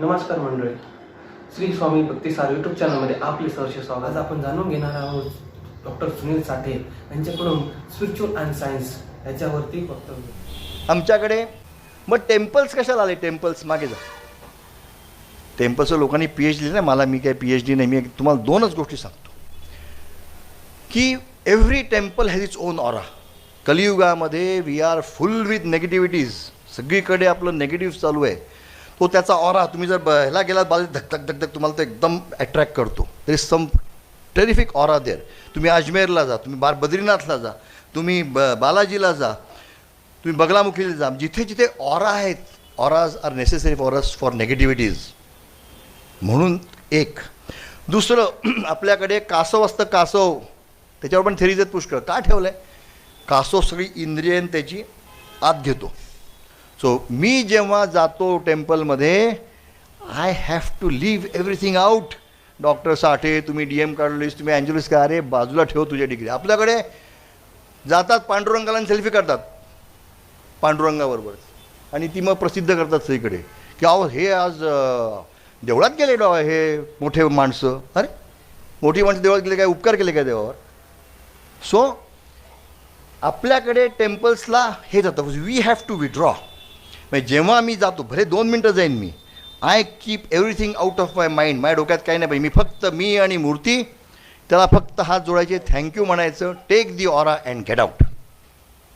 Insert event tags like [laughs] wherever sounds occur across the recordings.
नमस्कार मंडळी. श्री स्वामी भक्तिसार युट्यूब चॅनलमध्ये आपले सहर्ष स्वागत. आज आपण जाणून घेणार आहोत डॉक्टर सुनील साठे यांच्याकडून स्पिरिच्युअल अँड सायन्स याच्यावरती वक्तव्य. आमच्याकडे मग टेम्पल्स कशाला आले? टेम्पल्स मागे जा. टेम्पल्सच्या लोकांनी पी एच डी नाही मला मी काय पी एच डी नाही. मी तुम्हाला दोनच गोष्टी सांगतो. की every temple has its own aura कलियुगामध्ये we are full with negativities सगळीकडे आपलं नेगेटिव्ह चालू आहे. तो त्याचा ऑरा तुम्ही जर ब- ह्याला गेलात बाल धकधक धकधक तुम्हाला तो एकदम अट्रॅक्ट करतो. There is some terrific aura there तुम्ही अजमेरला जा तुम्ही बार बद्रीनाथला जा तुम्ही ब बालाजीला जा तुम्ही बगलामुखीला जा जिथे जिथे ऑरा आहेत auras are necessary for us for negativities म्हणून एक. दुसरं [clears throat] आपल्याकडे कासव असतं कासव. त्याच्यावर पण थेरीज आहेत पुष्कळ. का ठेवलं आहे कासव सगळी इंद्रियन त्याची आत घेतो. सो मी जेव्हा जातो टेम्पलमध्ये I have to leave everything out doctor Sathe तुम्ही डी एम काढलीस तुम्ही अँजुलिस का? अरे बाजूला ठेव तुझ्या डिग्री आपल्याकडे जातात पांडुरंगाला सेल्फी करतात. पांडुरंगाबरोबर. आणि ती मग प्रसिद्ध करतात सगळीकडे. की अहो हे आज देवळात गेले डॉ हे मोठे माणसं. अरे मोठी माणसं देवळात गेले काय? उपकार केले काय देवावर? सो आपल्याकडे टेम्पल्सला हे जातं. वी हॅव टू विड्रॉ म्हणजे जेव्हा मी जातो भले दोन मिनटं जाईन मी I keep everything out of my mind माझ्या डोक्यात काही नाही पाहिजे मी फक्त मी आणि मूर्ती त्याला फक्त हात जोडायचे थँक्यू म्हणायचं take the aura and get out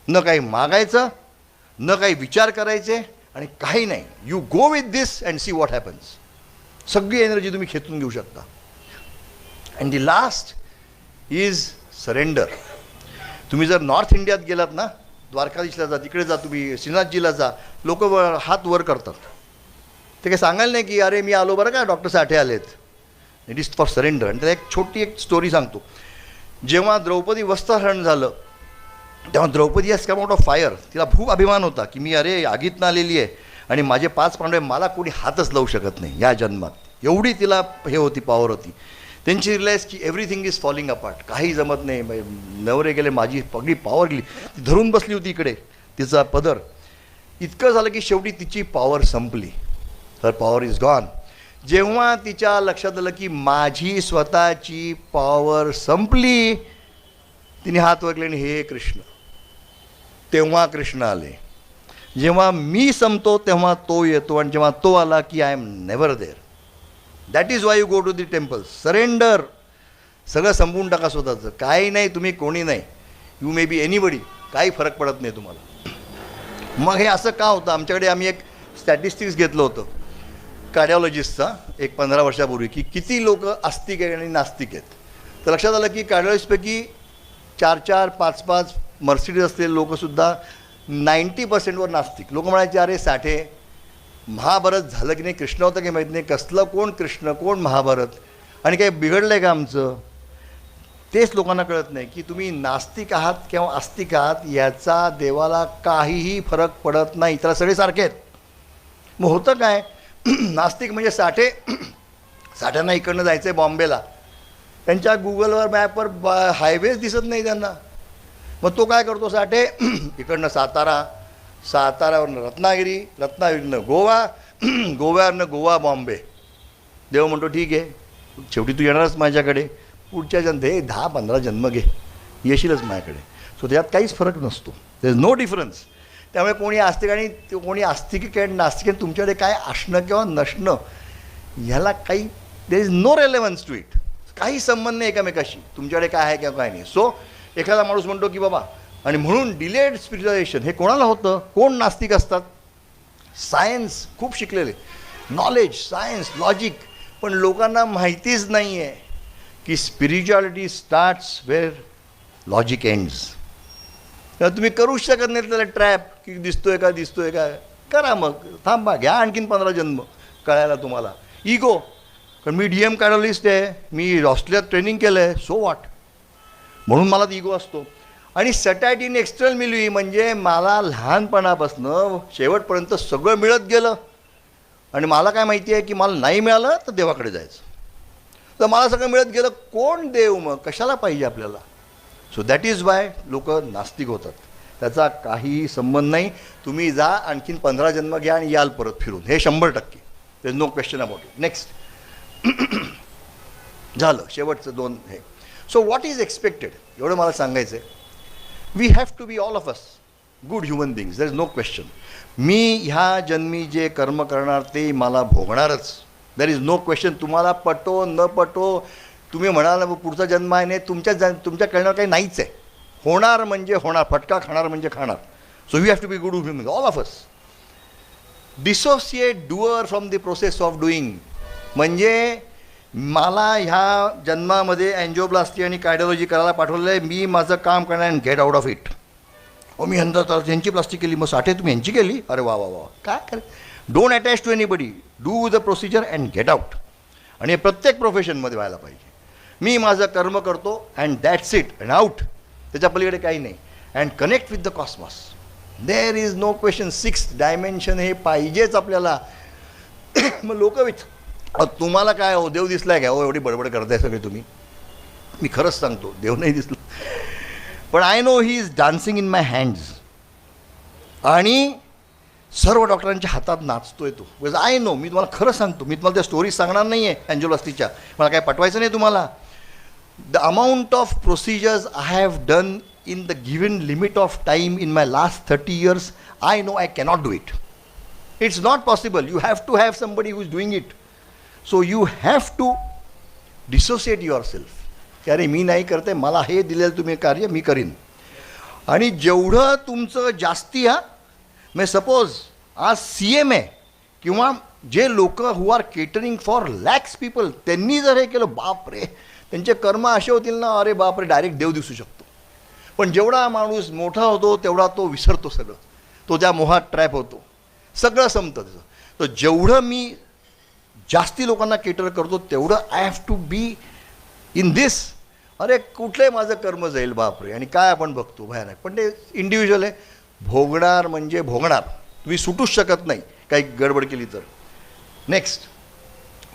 न काही मागायचं न काही विचार करायचे आणि काही नाही. You go with this and see what happens सगळी एनर्जी तुम्ही खेचून घेऊ शकता. And the last is surrender तुम्ही जर नॉर्थ इंडियात गेलात ना द्वारकाधीशला जा तिकडे जा तुम्ही श्रीनाथजीला जा. लोक हात वर करतात. ते काही सांगायला नाही की अरे मी आलो बरं का डॉक्टर साठे आलेत. इट इज फॉर सरेंडर आणि त्याला एक छोटी एक स्टोरी सांगतो. जेव्हा द्रौपदी वस्त्रहरण झालं तेव्हा Draupadi has come out of fire तिला खूप अभिमान होता की मी अरे आगीतनं आलेली आहे आणि माझे पाच पांडवे मला कोणी हातच लावू शकत नाही या जन्मात. एवढी तिला हे होती पॉवर होती. त्यांची रिलायन्स की एव्हरीथिंग इज फॉलिंग अपार्ट काही जमत नाही नवरे गेले माझी पगडी पॉवर गेली ती धरून बसली होती इकडे तिचा पदर इतकं झालं की शेवटी तिची पॉवर संपली तर पॉवर इज गॉन जेव्हा तिच्या लक्षात आलं की माझी स्वतःची पॉवर संपली तिने हात वगले आणि हे कृष्ण तेव्हा कृष्ण आले जेव्हा मी संपतो तेव्हा तो येतो आणि जेव्हा तो आला की I am never there that is why you go to the temple surrender सगळं संपवून टाका स्वतःचं. काही नाही तुम्ही कोणी नाही. यू मे बी एनीबडी काही फरक पडत नाही तुम्हाला. मग हे असं का होतं? आमच्याकडे आम्ही एक स्टॅटिस्टिक्स घेतलं होतं. कार्डिओलॉजिस्टचा एक पंधरा वर्षापूर्वी की किती लोक आस्तिक आहेत आणि नास्तिक आहेत. तर लक्षात आलं की कार्डिओलॉजिस्टपैकी चार चार पाच पाच मर्सिडीज असलेले लोकसुद्धा नाईंटी पर्सेंटवर नास्तिक. लोक म्हणायचे अरे साठे महाभारत झालं की नाही कृष्ण होतं की माहीत नाही कसलं कोण कृष्ण कोण महाभारत? आणि काही बिघडलं आहे का आमचं? तेच लोकांना कळत नाही की तुम्ही नास्तिक आहात किंवा आस्तिक आहात याचा देवाला काहीही फरक पडत नाही. त्याला सगळे सारखे आहेत. मग होतं काय? [clears throat] नास्तिक म्हणजे साठे [clears throat] साठ्यांना इकडनं जायचं आहे बॉम्बेला. त्यांच्या गुगलवर मॅपवर बा हायवेज दिसत नाही त्यांना. मग तो काय करतो साठे? [clears throat] इकडनं सातारा सातारावरनं रत्नागिरी रत्नागिरीनं गोवा [clears throat] गोव्यावरनं गोवा बॉम्बे. देव म्हणतो ठीक आहे शेवटी तू येणारच माझ्याकडे. पुढच्या जन्म हे दहा पंधरा जन्म घे. येशीलच माझ्याकडे. सो त्यात काहीच फरक नसतो. देर इज नो डिफरन्स त्यामुळे कोणी आस्तिक आणि कोणी आस्तिक आणि नास्तिक तुमच्याकडे काय असणं किंवा नसणं ह्याला काही there is no relevance to it काही संबंध नाही एकामेकाशी. तुमच्याकडे काय आहे किंवा काय नाही. सो एखादा माणूस म्हणतो की बाबा आणि म्हणून डिलेड स्पिरिच्युलायझेशन हे कोणाला होतं? कोण नास्तिक असतात? सायन्स खूप शिकलेले. नॉलेज सायन्स लॉजिक पण लोकांना माहितीच नाही आहे की spirituality starts where logic ends तेव्हा तुम्ही करूच शकत नाही त्याला ट्रॅप की दिसतोय का दिसतोय का? करा मग. थांबा घ्या आणखीन पंधरा जन्म कळायला तुम्हाला. इगो कारण मी डी एम कार्डलिस्ट आहे मी ऑस्ट्रेलियात ट्रेनिंग केलं आहे सो वाट म्हणून मला इगो असतो. आणि सटॅट इन एक्सटर्नल मिलवी म्हणजे मला लहानपणापासनं शेवटपर्यंत सगळं मिळत गेलं. आणि मला काय माहिती आहे की मला नाही मिळालं तर देवाकडे जायचं. तर मला सगळं मिळत गेलं. कोण देव मग? कशाला पाहिजे आपल्याला? सो दॅट इज वाय लोक नास्तिक होतात. त्याचा काहीही संबंध नाही. तुम्ही जा आणखीन पंधरा जन्म घ्या आणि याल परत फिरून. हे शंभर टक्के. Is no question about it next झालं. शेवटचं दोन हे. सो व्हॉट इज एक्सपेक्टेड एवढं मला सांगायचं आहे we have to be all of us good human beings there is no question मी ह्या जन्मी जे कर्म करणार ते मला भोगणारच. दॅर इज नो क्वेश्चन तुम्हाला पटो न पटो तुम्ही म्हणाल पुढचा जन्म आहे नाही तुमच्या जन तुमच्या कळणार काही नाहीच आहे. होणार म्हणजे होणार फटका खाणार म्हणजे खाणार. So we have to be good human all of us dissociate doer from the process of doing म्हणजे मला ह्या जन्मामध्ये अँजिओप्लास्टी आणि कार्डिओलॉजी करायला पाठवलं आहे. मी माझं काम करणार and get out of it हो मी यंदा तर यांची प्लास्टिक केली. मग साठे तुम्ही यांची केली? अरे वा वा वा काय कर don't attach to anybody do the procedure and get out आणि हे प्रत्येक प्रोफेशनमध्ये व्हायला पाहिजे. मी माझं कर्म करतो and that's it and out त्याच्या पलीकडे काही नाही. And connect with the cosmos there is no question six dimension हे पाहिजेच आपल्याला. [coughs] मग लोक विच तुम्हाला काय हो देव दिसलाय का हो एवढी बडबड करताय सगळे तुम्ही. मी खरंच सांगतो देव नाही दिसला. पण I know he is dancing in my hands आणि सर्व डॉक्टरांच्या हातात नाचतोय तो. बिकॉज आय नो मी तुम्हाला खरं सांगतो मी तुम्हाला त्या स्टोरी सांगणार नाही आहे अँजोलास्टीच्या मला काय पटवायचं नाही तुम्हाला? The amount of procedures I have done in the given limit of time in my last thirty years I know I cannot do it it's not possible you have to have somebody who is doing it so you have to dissociate your self की अरे मी नाही करते मला हे दिलेलं तुम्ही कार्य मी करीन. आणि जेवढं तुमचं जास्ती हा मे सपोज आज सी एम आहे किंवा जे लोक who are catering for lakhs people त्यांनी जर हे केलं बापरे त्यांचे कर्म असे होतील ना अरे बाप रे डायरेक्ट देव दिसू शकतो. पण जेवढा माणूस मोठा होतो तेवढा तो विसरतो सगळं. तो त्या मोहात ट्रॅप होतो. सगळं संपतं त्याचं. तर जेवढं मी जास्ती लोकांना केटर करतो तेवढं I have to be in this अरे कुठलंही माझं कर्म जाईल? बापरे. आणि काय आपण बघतो? भयानक. पण ते इंडिव्हिज्युअल आहे. भोगणार म्हणजे भोगणार. तुम्ही सुटूच शकत नाही. काही गडबड केली तर. नेक्स्ट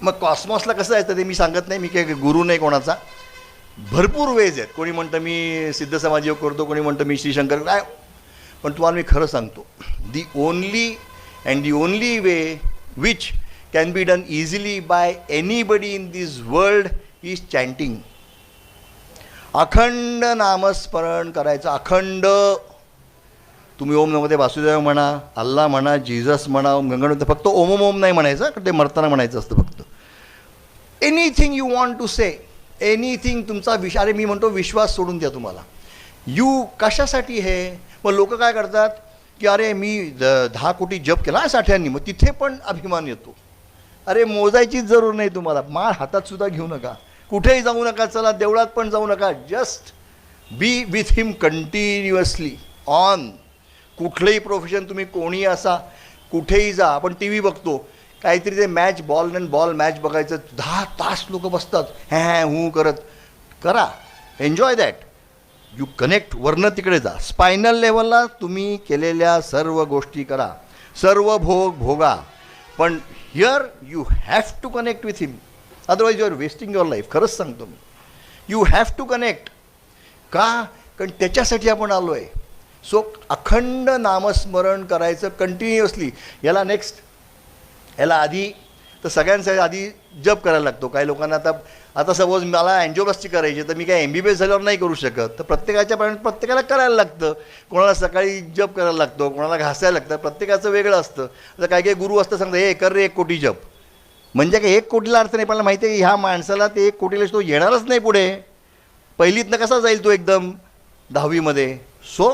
मग कॉस्मॉसला कसं जायचं ते मी सांगत नाही. मी काही गुरु नाही कोणाचा. भरपूर वेज आहेत. कोणी म्हणतं मी सिद्ध समाज योग करतो कोणी म्हणतं मी श्रीशंकर काय? पण तुम्हाला मी खरं सांगतो. The only and the only way which can be done easily by anybody in this world is chanting अखंड नामस्मरण करायचं. अखंड. तुम्ही ओम नमते वासुदेव म्हणा अल्ला म्हणा जीजस म्हणा ओम गंगण फक्त ओम ओम ओम नाही म्हणायचं कारण ते मरताना म्हणायचं असतं फक्त. Anything you want to say anything तुमचा विश अरे मी म्हणतो विश्वास सोडून द्या तुम्हाला. यू कशासाठी हे? मग लोक काय करतात? की अरे मी द- दहा कोटी जप केला साठ्यांनी. मग तिथे पण अभिमान येतो. अरे मोजायचीच जरूर नाही तुम्हाला. माळ हातात सुद्धा घेऊ नका. कुठेही जाऊ नका चला देवळात पण जाऊ नका. Just be with him continuously on कुठलंही प्रोफेशन तुम्ही कोणीही असा कुठेही जा. आपण टी व्ही बघतो. काहीतरी ते match ball and ball match बघायचं. दहा तास लोक बसतात. हॅ हू करत. करा. एन्जॉय दॅट यू कनेक्ट वरनं तिकडे जा. स्पायनल लेवलला तुम्ही केलेल्या सर्व गोष्टी करा. सर्व भोग भोगा. पण here you have to connect with him otherwise you are wasting your life खरंच सांगतो मी. यू हॅव टू कनेक्ट का? कारण त्याच्यासाठी आपण आलो आहे सो अखंड नामस्मरण करायचं कंटिन्युअसली याला नेक्स्ट याला आधी तर सगळ्यांसाठी आधी जप करायला लागतो. काही लोकांना आता आता सपोज मला अँजिओप्लास्टी करायची तर मी काय एम बी बी एस झाल्यावर नाही करू शकत. तर प्रत्येकाच्या पण प्रत्येकाला करायला लागतं. कोणाला सकाळी जप करायला लागतो कोणाला घासायला लागतं प्रत्येकाचं वेगळं असतं. आता काही काही गुरु असतं सांगतं हे कर रे एक कोटी जप. म्हणजे काय एक कोटीला अर्थ नाही पण माहिती आहे की ह्या माणसाला ते एक कोटीला तो येणारच नाही पुढे. पहिलीतनं कसा जाईल तो एकदम? दहावीमध्ये. So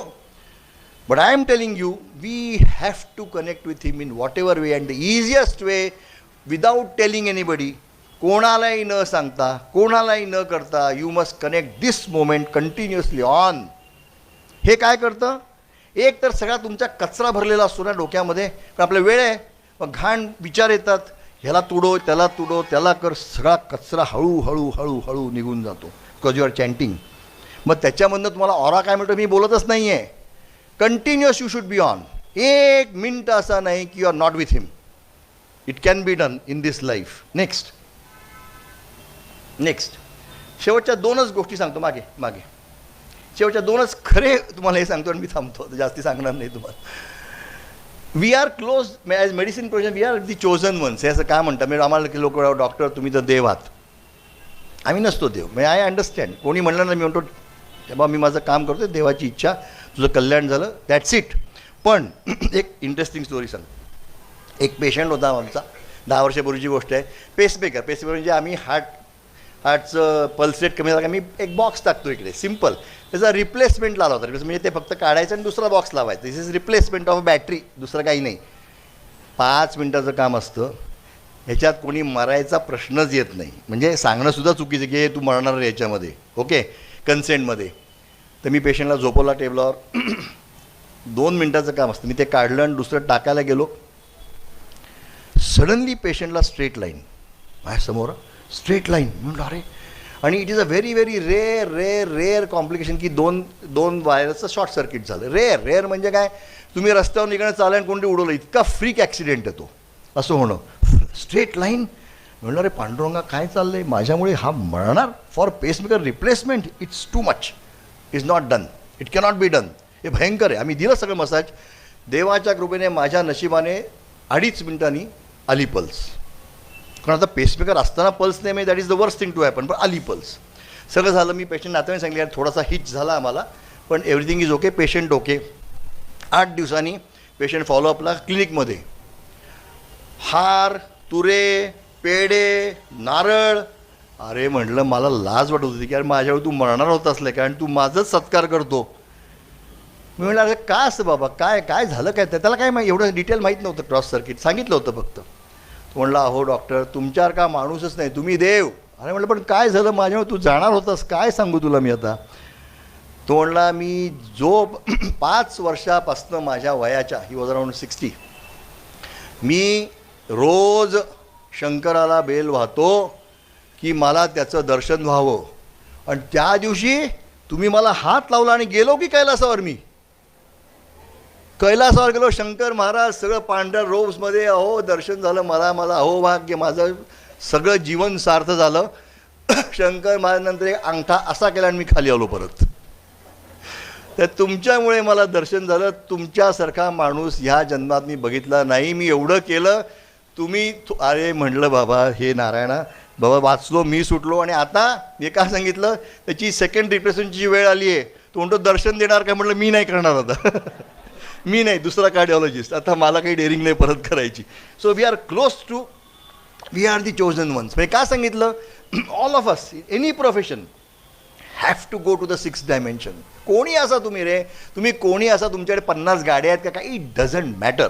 but I am telling you we have to connect with him in whatever way and the easiest way without telling anybody कोणालाही न सांगता कोणालाही न करता you must connect this moment continuously on हे काय करतं? एक तर सगळा तुमचा कचरा भरलेला असतो ना डोक्यामध्ये. कारण आपला वेळ आहे. मग घाण विचार येतात. ह्याला तुडो त्याला तुडो त्याला कर. सगळा कचरा हळूहळू हळूहळू निघून जातो. बिकॉज यू आर चॅन्टिंग मग त्याच्यामधनं तुम्हाला ऑरा काय म्हणतो मी बोलतच नाही आहे continuous you should be on एक मिनटं असा नाही की you are not with him it can be done in this life next next शेवटच्या दोनच गोष्टी सांगतो मागे मागे. शेवटच्या दोनच खरे तुम्हाला हे सांगतो आणि मी थांबतो. जास्ती सांगणार नाही तुम्हाला. We are close as medicine profession we are the chosen ones हे असं काय म्हणतात? म्हणजे आम्हाला लोक डॉक्टर तुम्ही तर देव आहात. आम्ही नसतो देव. म्हणजे आय अंडरस्टँड कोणी म्हणलं ना मी म्हणतो तेव्हा मी माझं काम करतो देवाची इच्छा तुझं कल्याण झालं दॅट्स इट पण [clears throat] एक इंटरेस्टिंग स्टोरी सांग एक पेशंट होता आमचा. दहा वर्षापूर्वीची गोष्ट आहे. पेसमेकर पेसमेकर म्हणजे आम्ही हार्ट हार्टचं पल्स रेट कमी झाला मी एक बॉक्स टाकतो इकडे सिंपल त्याचा रिप्लेसमेंट लावला होता. म्हणजे ते फक्त काढायचं आणि दुसरा बॉक्स लावायचा. This is replacement of battery दुसरं काही नाही. पाच मिनटाचं काम असतं. ह्याच्यात कोणी मरायचा प्रश्नच येत नाही. म्हणजे सांगणंसुद्धा चुकीचं की तू मरणार याच्यामध्ये. ओके कन्सेंटमध्ये तर मी पेशंटला झोपवला टेबलावर [clears throat] दोन मिनटाचं काम असतं. मी ते काढलं आणि दुसरं टाकायला गेलो. सडनली पेशंटला स्ट्रेट लाईन माझ्यासमोर स्ट्रेट लाईन म्हणलं अरे. आणि it is a very very rare rare rare complication की दोन दोन वायरचं शॉर्ट सर्किट झालं. रेअर रेअर म्हणजे काय? तुम्ही रस्त्यावर निघणं चाललं आणि कोणते उडवलं. इतका फ्रीक ॲक्सिडेंट येतो असं होणं. स्ट्रेट लाईन म्हणलं अरे पांडुरंगा काय चाललं आहे माझ्यामुळे हा मरणार? For pacemaker replacement it's too much is not done it cannot be done हे भयंकर आहे. आम्ही दिलं सगळं मसाज देवाच्या कृपेने माझ्या नशिबाने अडीच मिनिटांनी आली पल्स. कारण आता पेसमेकर असताना पल्स नाही that is the worst thing to happen पण आली पल्स. सगळं झालं मी पेशंट नात्याने सांगितलं यार थोडासा हिच झाला आम्हाला पण everything is okay patient okay आठ दिवसांनी पेशंट फॉलोअपला क्लिनिकमध्ये हार तुरे पेढे नारळ. अरे म्हटलं मला लाज वाटत होती की अरे माझ्यावर तू मरणार होत असलं कारण तू माझंच सत्कार करतो. मी म्हणलं अरे का असं बाबा? काय काय झालं काय? त्याला काय माहिती? एवढं डिटेल माहीत नव्हतं क्रॉस सर्किट सांगितलं होतं फक्त. तो म्हणला अहो डॉक्टर तुमच्यावर का माणूसच नाही? तुम्ही देव. अरे म्हटलं पण काय झालं? माझ्यावर तू जाणार होतास. काय सांगू तुला मी आता? तो म्हणला मी जो [clears throat] पाच वर्षापासनं माझ्या वयाच्या ही वॉज अराउंड सिक्स्टी मी रोज शंकराला बेल वाहतो की मला त्याचं दर्शन व्हावं. आणि त्या दिवशी तुम्ही मला हात लावला आणि गेलो की कैलासावर मी? कैलासावर गेलो शंकर महाराज सगळं पांढऱ्या रोब्समध्ये अहो दर्शन झालं मला मला अहो भाग्य माझं सगळं जीवन सार्थ झालं. [clears throat] शंकर महाराजांनंतर एक अंगठा असा केला आणि मी खाली आलो परत. तर तुमच्यामुळे मला दर्शन झालं. तुमच्यासारखा माणूस ह्या जन्मात मी बघितला नाही. मी एवढं केलं. तुम्ही अरे म्हणलं बाबा हे नारायणा बाबा वाचलो मी सुटलो आणि आता हे का सांगितलं? त्याची सेकंड रिप्रेझेंटची वेळ आली आहे तो म्हणतो दर्शन देणार काय? म्हटलं मी नाही करणार आता. [laughs] मी नाही दुसरा कार्डिओलॉजिस्ट आता मला काही डेअरिंग नाही परत करायची. So we are close to we are the chosen ones म्हणजे का सांगितलं? All of us any profession have to go to the six dimension कोणी असा तुम्ही रे? तुम्ही कोणी असा तुमच्याकडे पन्नास गाड्या आहेत का? काही it doesn't matter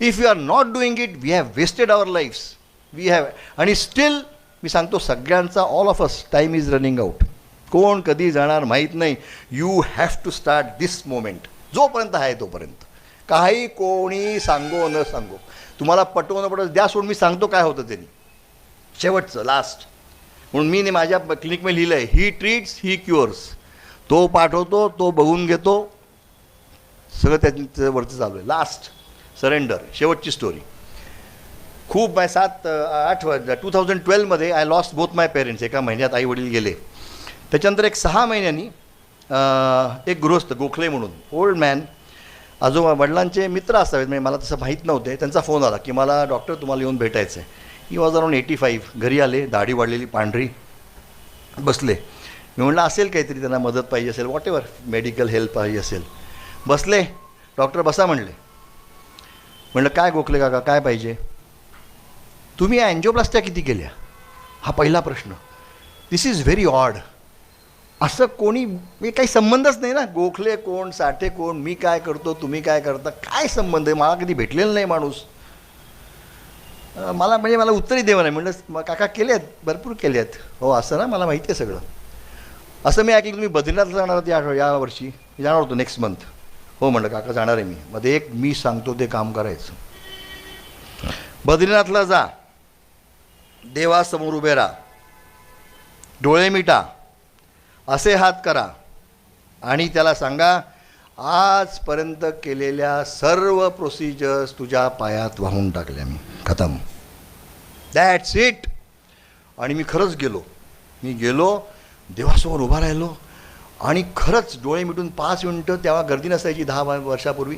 if you are not doing it we have wasted our lives we have आणि स्टील मी सांगतो सगळ्यांचा all of us time is running out कोण कधी जाणार माहीत नाही. You have to start this moment जोपर्यंत आहे तोपर्यंत. काही कोणी सांगो न सांगो. तुम्हाला पटवणं पडत द्या सोडून मी सांगतो काय होतं त्यांनी शेवटचं लास्ट म्हणून मी माझ्या क्लिनिकमध्ये लिहिलं आहे ही ट्रीट्स ही क्युअर्स तो पाठवतो तो बघून घेतो. सगळं त्याच्यावरचं चालू आहे. लास्ट सरेंडर शेवटची स्टोरी खूप माय सात आठ आठ two thousand ट्वेल्वमध्ये I lost both my parents एका महिन्यात आई वडील गेले. त्याच्यानंतर एक सहा महिन्यांनी एक गृहस्थ गोखले म्हणून ओल्ड मॅन आजोबा वडिलांचे मित्र असावेत म्हणजे मला तसं माहीत नव्हते. त्यांचा फोन आला की मला डॉक्टर तुम्हाला येऊन भेटायचं आहे he was around eighty five घरी आले दाढी वाढलेली पांढरी बसले. मी म्हणलं असेल काहीतरी त्यांना मदत पाहिजे असेल वॉट एवर मेडिकल हेल्प पाहिजे असेल. बसले. डॉक्टर बसा म्हणले. म्हणलं काय गोखले काका काय पाहिजे? तुम्ही अँजिओप्लास्ट्या किती केल्या? हा पहिला प्रश्न. दिस इज व्हेरी ऑड असं कोणी मी काही संबंधच नाही ना. गोखले कोण साठे कोण मी काय करतो तुम्ही काय करता काय संबंध आहे? मला कधी भेटलेलं नाही माणूस. मला म्हणजे मला उत्तरही देवं नाही. म्हणलं काका केले आहेत भरपूर केले आहेत हो असं ना? मला माहिती आहे सगळं. असं मी ऐकलं तुम्ही बद्रीनाथला जाणार होते या या वर्षी. जाणार होतो नेक्स्ट मंथ हो म्हणलं काका जाणार आहे मी. मध्ये एक मी सांगतो ते काम करायचं. बद्रीनाथला जा. देवासमोर उभे राहा. डोळे मिटा. असे हात करा. आणि त्याला सांगा आजपर्यंत केलेल्या सर्व प्रोसिजर्स तुझ्या पायात वाहून टाकल्या मी. खतम. दॅट्स इट आणि मी खरंच गेलो. मी गेलो देवासमोर उभा राहिलो. आणि खरंच डोळे मिटून पाच मिनटं तेव्हा गर्दी नसायची दहा वर्षापूर्वी.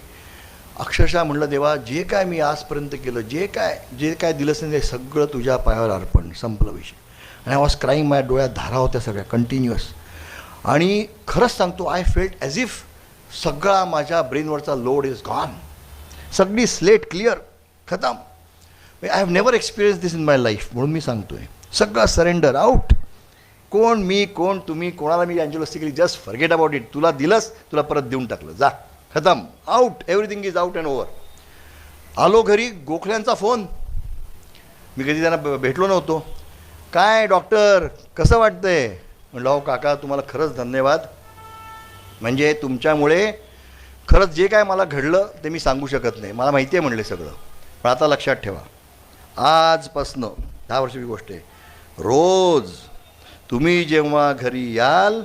अक्षरशः म्हणलं देवा जे काय मी आजपर्यंत केलं जे काय जे काय दिलंस नाही ते सगळं तुझ्या पायावर अर्पण संपलं विषय. आणि आय वॉज क्राईंग माझ्या डोळ्यात धारा होत्या सगळ्या कंटिन्युअस आणि खरंच सांगतो आय फेल्ट ॲज इफ सगळा माझ्या ब्रेनवरचा लोड इज गॉन सगळी स्लेट क्लिअर खतम. I have never experience this in my life म्हणून मी सांगतो आहे सगळं सरेंडर आउट कोण मी कोण तुम्ही कोणाला मी absolutely just forget about it तुला दिलंच तुला परत देऊन टाकलं. जा खतम. Out everything is out and over आलो घरी गोखल्यांचा फोन मी कधी त्यांना भेटलो नव्हतो. काय डॉक्टर कसं वाटतंय? म्हणलं अहो काका तुम्हाला खरंच धन्यवाद. म्हणजे तुमच्यामुळे खरंच जे काय मला घडलं ते मी सांगू शकत नाही. मला माहिती आहे म्हणले सगळं. पण आता लक्षात ठेवा. आजपासनं दहा वर्षाची गोष्ट आहे. रोज तुम्ही जेव्हा घरी याल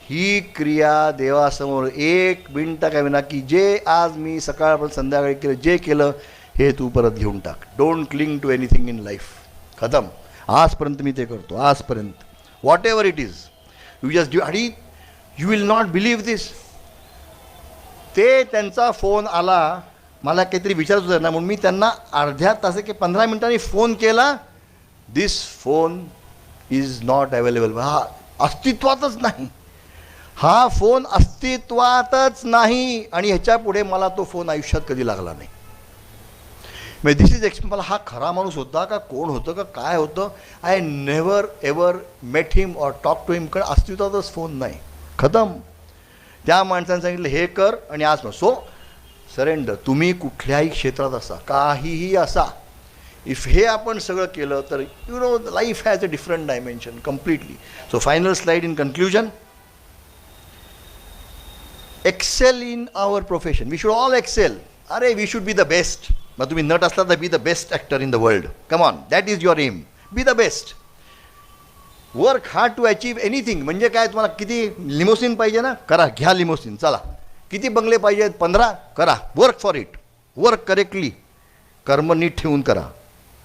ही क्रिया देवासमोर एक मिनटं काय विना की जे आज मी सकाळपर्यंत संध्याकाळी केलं जे केलं हे तू परत घेऊन टाक. Don't cling to anything in life खतम. आजपर्यंत मी ते करतो. आजपर्यंत. Whatever it is you just do आणि you will not believe this ते त्यांचा फोन आला मला काहीतरी विचारत होतं ना म्हणून मी त्यांना अर्ध्या तास की पंधरा मिनिटांनी फोन केला this phone is not available हा अस्तित्वातच नाही. हा फोन अस्तित्वातच नाही. आणि ह्याच्या पुढे मला तो फोन आयुष्यात कधी लागला नाही. म्हणजे दिस इज एक्सप मला हा खरा माणूस होता का? कोण होतं का? काय होतं? I never ever met him or talk to him कारण अस्तित्वातच फोन नाही. खतम. त्या माणसाने सांगितलं हे कर आणि आज मग सो. सरेंडर तुम्ही कुठल्याही क्षेत्रात असा. काहीही असा. इफ हे आपण सगळं केलं तर you know life has a different dimension completely so final slide in conclusion excel in our profession we should all excel अरे we should be the best मग तुम्ही नट असला तर be the best actor in the world come on that is your aim be the best work hard to achieve anything म्हणजे काय तुम्हाला किती लिमोसिन पाहिजे ना? करा घ्या लिमोसिन चला. किती बंगले पाहिजेत पंधरा? करा. Work for it work correctly कर्म नीट ठेवून करा.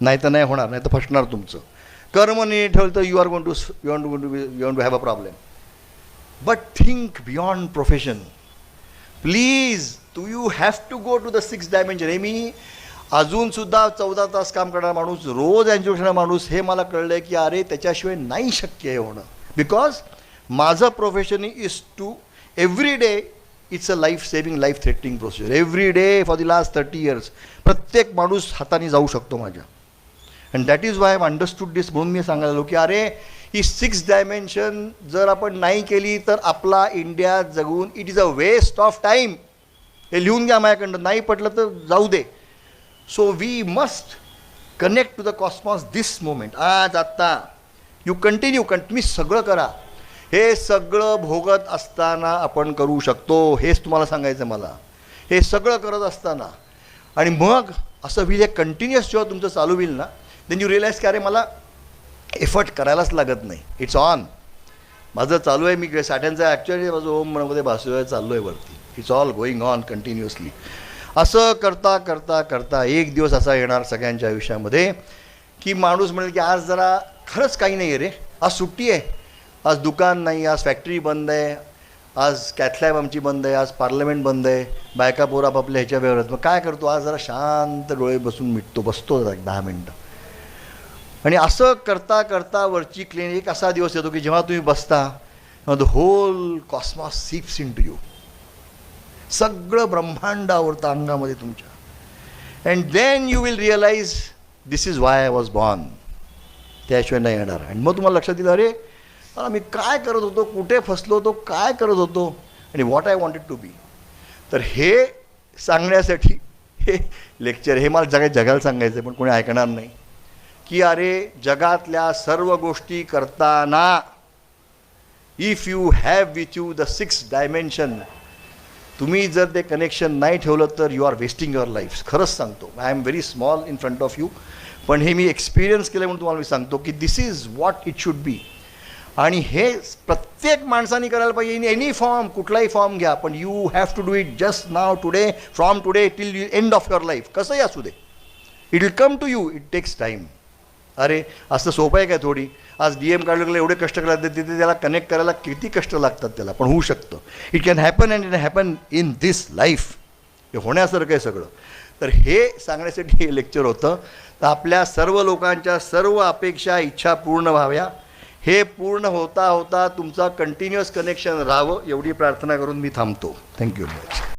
नाही तर नाही होणार नाही तर फसणार तुमचं. कर्म नीट ठेवलं तर you are gone to you want to you want to have a problem but think beyond profession please to you have to go to the six dimension हे मी अजूनसुद्धा चौदा तास काम करणारा माणूस रोज एन्जॉय करणारा माणूस हे मला कळलं आहे की अरे त्याच्याशिवाय नाही शक्य हे होणं. बिकॉज माझं profession is to every day it's a life saving life threatening procedure every day for the last thirty years प्रत्येक माणूस हाताने जाऊ शकतो माझ्या. And that is why I understood this म्हणून मी सांगायला की अरे ही सिक्स डायमेन्शन जर आपण नाही केली तर आपला इंडिया जगून it is a waste of time हे लिहून घ्या माझ्याकडनं. नाही पटलं तर जाऊ दे. So we must connect to the cosmos this moment आज आत्ता यू कंटिन्यू कं तुम्ही सगळं करा. हे सगळं भोगत असताना आपण करू शकतो हेच तुम्हाला सांगायचं मला. हे सगळं करत असताना. आणि मग असं होईल हे कंटिन्युअस जेव्हा तुमचं चालू होईल ना देन यू रिअलाइज की अरे मला एफर्ट करायलाच लागत नाही. इट्स ऑन माझं चालू आहे मी साठ्यांचा ॲक्च्युअली माझं ओम म्हणमध्ये भासू आहे चाललो आहे वरती. It's all going on continuously असं करता करता करता एक दिवस असा येणार सगळ्यांच्या आयुष्यामध्ये की माणूस म्हणेल की आज जरा खरंच काही नाही आहे रे. आज सुट्टी आहे. आज दुकान नाही आज फॅक्टरी बंद आहे. आज कॅथलॅब आमची बंद आहे आज पार्लमेंट बंद आहे. बायका पोर आपापल्या ह्याच्या व्यवहारात मग काय करतो? आज जरा शांत डोळे बसून मिटतो बसतो जरा एक दहा मिनटं. आणि असं करता करता वरची क्लीन एक असा दिवस येतो की जेव्हा तुम्ही बसता the whole cosmos seeps in to you सगळं ब्रह्मांड आवडतं अंगामध्ये तुमच्या. And then you will realize this is why I was born त्याशिवाय नाही येणार. आणि मग तुम्हाला लक्षात येईल अरे मी काय करत होतो कुठे फसलो होतो काय करत होतो आणि what I wanted to be तर हे सांगण्यासाठी हे लेक्चर हे मला जगात जगायला सांगायचं आहे पण कोणी ऐकणार नाही. की अरे जगातल्या सर्व गोष्टी करताना if you have with you the six dimension तुम्ही जर ते कनेक्शन नाही ठेवलं तर you are wasting your life खरंच सांगतो. I am very small in front of you पण हे मी एक्सपिरियन्स केलं म्हणून तुम्हाला मी सांगतो की this is what it should be आणि हे प्रत्येक माणसाने करायला पाहिजे. इन एनी फॉर्म कुठलाही फॉर्म घ्या पण you have to do it just now today from today till you end of your life कसंही असू दे. It will come to you it takes time अरे असं सोपं आहे काय थोडी? आज डी एम काढलं एवढे कष्ट करायला तिथे त्याला कनेक्ट करायला किती कष्ट लागतात त्याला? पण होऊ शकतं. It can happen and it happen in this life हे होण्यासारखं आहे सगळं. तर हे सांगण्यासाठी हे लेक्चर होतं. तर आपल्या सर्व लोकांच्या सर्व अपेक्षा इच्छा पूर्ण व्हाव्या. हे पूर्ण होता होता तुमचा कंटिन्युअस कनेक्शन राहावं एवढी प्रार्थना करून मी थांबतो. Thank you very much